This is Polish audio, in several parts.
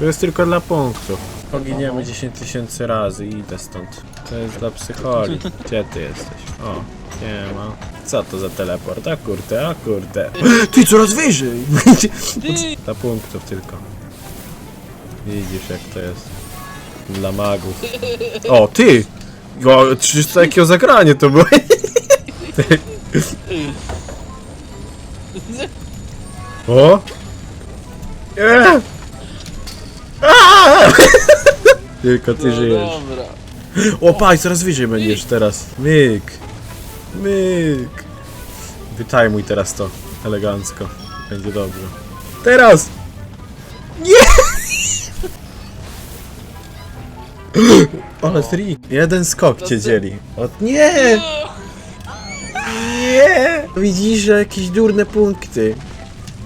To jest tylko dla punktów. Poginiemy 10 tysięcy razy i idę stąd. To jest dla psycholi. Gdzie ty jesteś? O, nie ma. Co to za teleport? A kurde, a kurde. Ty coraz wyżej! Dla punktów tylko. Widzisz jak to jest. Dla magów. O, ty! O, 300 jakiego zagranie to było. O! Eee! Tylko ty No żyjesz. dobra. O, paj, coraz wyżej będziesz teraz. Myk. Myk. Wytajmuj teraz to. Elegancko. Będzie dobrze. Teraz! Nie! Ale tri. Jeden skok cię dzieli. O, nie! Nie! Widzisz, że jakieś durne punkty.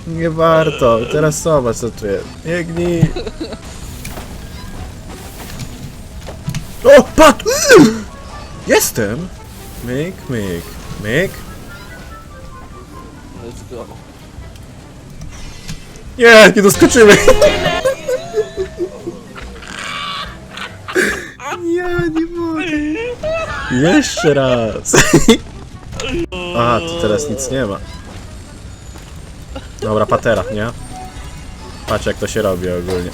Nie warto. Teraz zobacz co tu jest. Biegnij. O, patrz! Jestem! Myk, myk, myk. Let's go. Nie, nie doskoczymy! Ja nie mogę. Jeszcze raz. A, tu teraz nic nie ma. Dobra, patera, nie? Patrz jak to się robi ogólnie.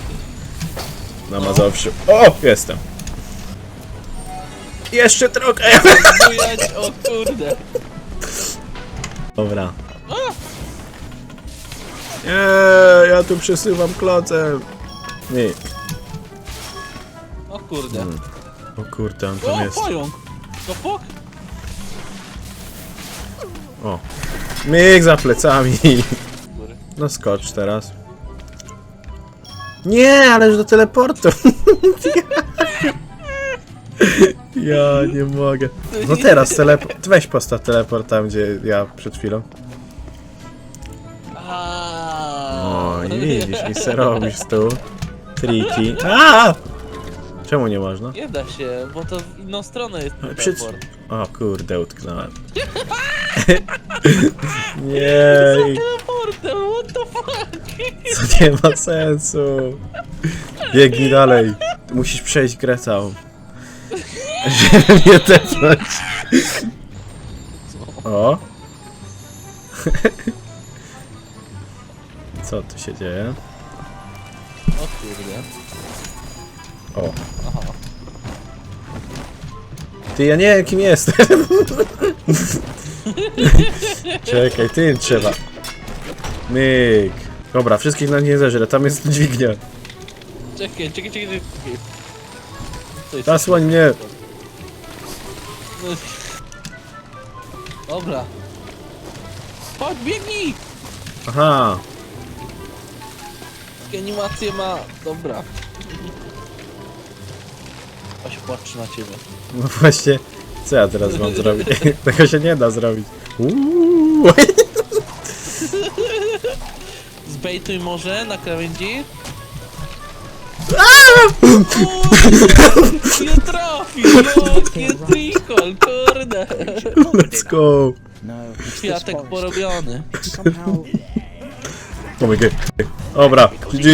Na Mazowszu. O, jestem. Jeszcze trochę. Bujać, o kurde. Dobra. Nie, ja tu przesuwam klocem. Nie. O kurde. O kurde, on tam O, jest. pająk! The fuck? O. Myk za plecami. Góry. No skocz teraz. Nie, ależ do teleportu. Ja nie mogę. No teraz teleport. Weź postaw teleport tam, gdzie ja przed chwilą. O, i widzisz, i se robisz tu. Triki. A! Czemu nie można? Nie da się, bo to w inną stronę jest ten Przed... teleport. O kurde, utknąłem. Nie, Teleportem, what the fuck? to nie ma sensu. Biegnij dalej. Musisz przejść grę całą. Żeby mnie tepnąć. O. Co tu się dzieje? O kurde. O. Aha. Ty, ja nie wiem kim jestem. Czekaj, tym trzeba. Myk. Dobra, wszystkich na nie zeżrę, tam jest dźwignia. Czekaj, czekaj, czekaj, czekaj. Co jest? Zasłoń mnie. Dobra. Chodź, biegnij! Aha. Takie animacje ma... Dobra. Chodź, patrz na ciebie. No właśnie, co ja teraz mam zrobić? Tego się nie da zrobić. Uuu. Zbejtuj może na krawędzi. Nie trafił, jakie trikol, kurde. Let's go. No, it's this Kwiatek forest. porobiony. Somehow, Oh my god. Dobra, GG.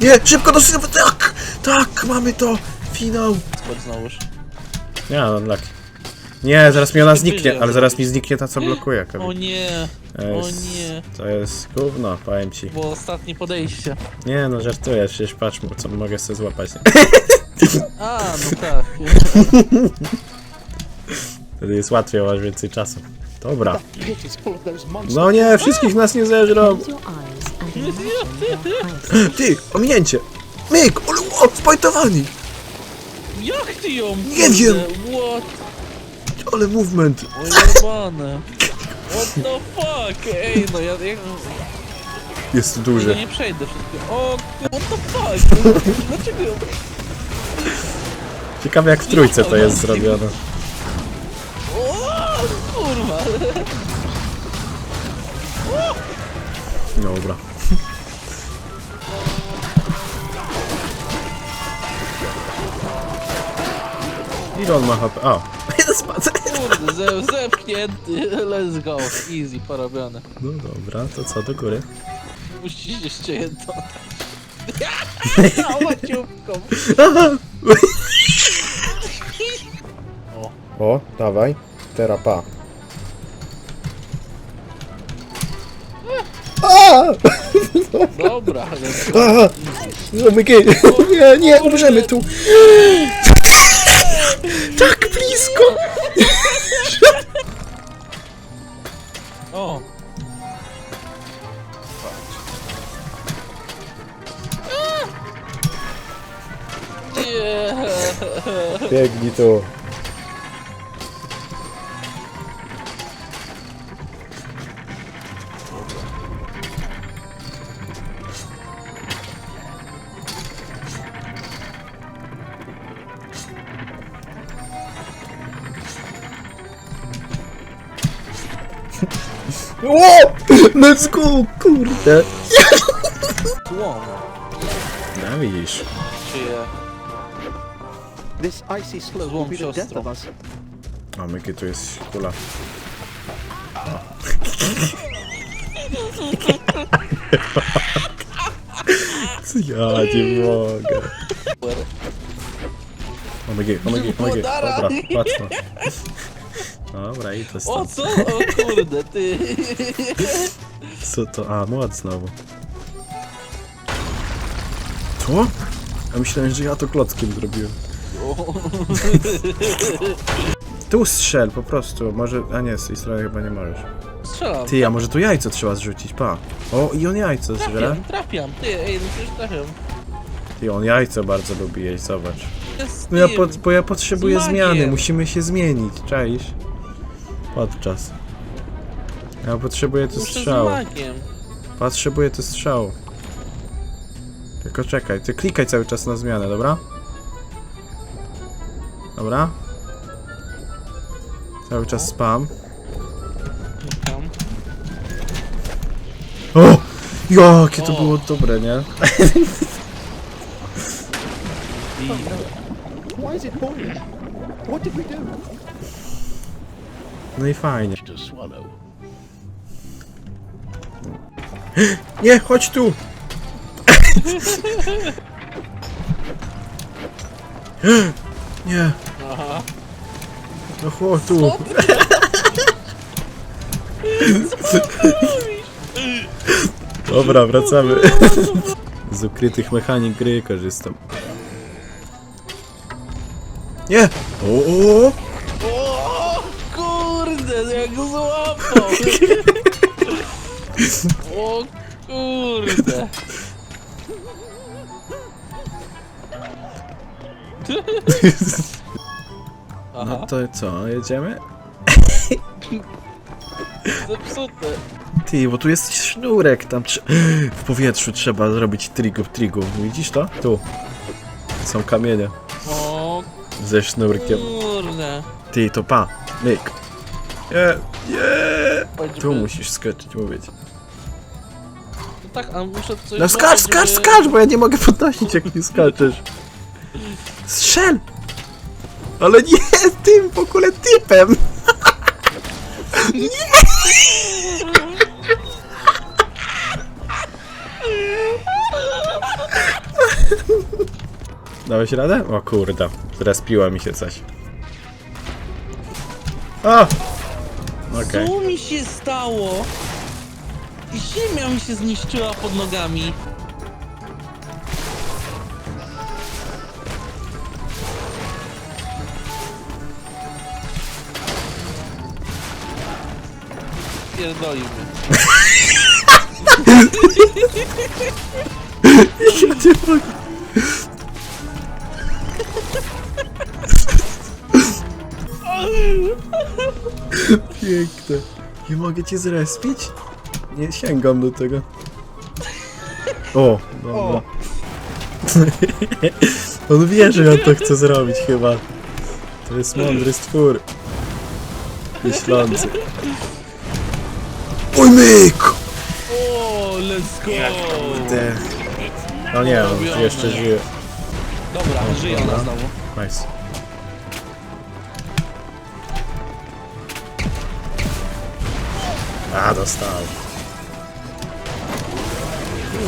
Nie, szybko do tak, tak, mamy to. Finał. Skąd znowuż? Nie, no lucky. Nie, zaraz mi ona zniknie, ale zaraz mi zniknie ta co blokuje. O nie, To o jest, nie. to jest gówno, powiem ci. Było ostatnie podejście. Nie no, żartuję, przecież patrz co mogę sobie złapać. A, no tak. Wtedy jest łatwiej, masz więcej czasu. Dobra. pit is full of those monsters. No nie, wszystkich nas nie zeżrą. Close your eyes and imagine your highest Ty, ominięcie. Myk, o, spojtowani. Jak ty ją? Nie wiem. What? Ale movement. O jebane. What the fuck? Ej, no ja... ja Jest tu ja duży. nie przejdę wszystkiego. O, what the fuck? Dlaczego. Ciekawe jak w trójce to jest zrobione. O, kurwa. Dobra. Ile on ma HP? Jeden spadł. Kurde, ze, zepchnięty. Let's go. Easy, porobione. No dobra, to co, do góry? Musisz jeszcze jedno. A, łaciówką. O, dawaj. Terapa. Dobra, ale... Oh god. Nie, nie, umrzemy tu. O! Let's go, kurde. Złom. No widzisz. Czyje? This icy slope will be the death of us. A myki tu jest kula. Co ja nie mogę. Omegi, omegi, omegi. Dobra, łatwo. Dobra, i to O co? O kurde, ty. Co to? A, młot znowu. Co? Ja myślałem, że ja to klockiem zrobiłem. Tu strzel, po prostu. Może... A nie, z tej strony chyba nie możesz. Strzelam. Ty, a może tu jajco trzeba zrzucić, pa. O, i on jajco zżre. Trafiam, trafiam. Ty, ej, no przecież trafiam. Ty, on jajco bardzo lubi jeść, zobacz. Jest No ja pod, bo ja potrzebuję Z magiem. zmiany, musimy się zmienić, czaisz? Podczas. Ja potrzebuję tu strzału. Potrzebuję tu strzału. Tylko czekaj, ty klikaj cały czas na zmianę, dobra? Dobra? Cały czas spam. O! Jakie to było dobre, nie? Why is it boiling? What did we do? No i fajnie. Nie, chodź tu! Nie, Aha. no chodź tu. Dobra, wracamy. Z ukrytych mechanik gry korzystam. Nie! O, o, o. O, O kurde. Aha, No to co, jedziemy? zepsute. Ty, bo tu jest sznurek, tam trze- w powietrzu trzeba zrobić trigu w trigu. Widzisz to? Tu. Są kamienie O ze sznurkiem. kurde. Ty, to pa. Myk. Nie, nie. Tu musisz skoczyć, mówić. No tak, a muszę coś... No skacz, zrobić, skacz, żeby- skacz, bo ja nie mogę podnosić, jak nie skaczesz. Strzel! Ale nie tym w ogóle typem! Dałeś radę? O kurde, zrespiła mi się coś. A! Okej. Co mi się stało? Ziemia mi się zniszczyła pod nogami. Pierdolił mnie. Ja nie mogę. Piękne. Nie mogę cię zrespić? Nie sięgam do tego. O, dobra. On wie, że ja to chcę zrobić chyba. To jest mądry stwór. Myślący. Oj myk! O, let's go! Te. No nie, on jeszcze żyje. Dobra, żyje ona znowu. Nice. A, dostał.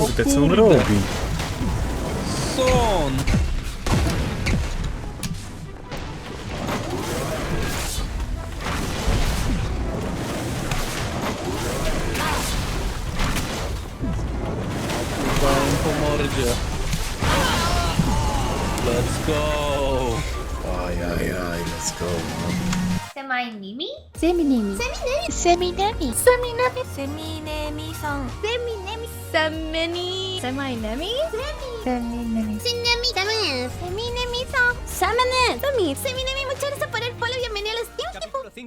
Kurde, co on kurde. robi? on. Dałem po mordzie. Let's go! Ajajaj, let's go. Semi-nimi? Seminemi. Semi-nemi? Seminemi. Semi-nemi? Semi-nemi-san. Semi-nemi? Semi-nemi? Semi-nemi? Semi-nemi. Semi-nemi. Semi-nemi-san. Semi-nemi. Semi. Semi-nemi, muchas gracias por el follow. Bienvenido al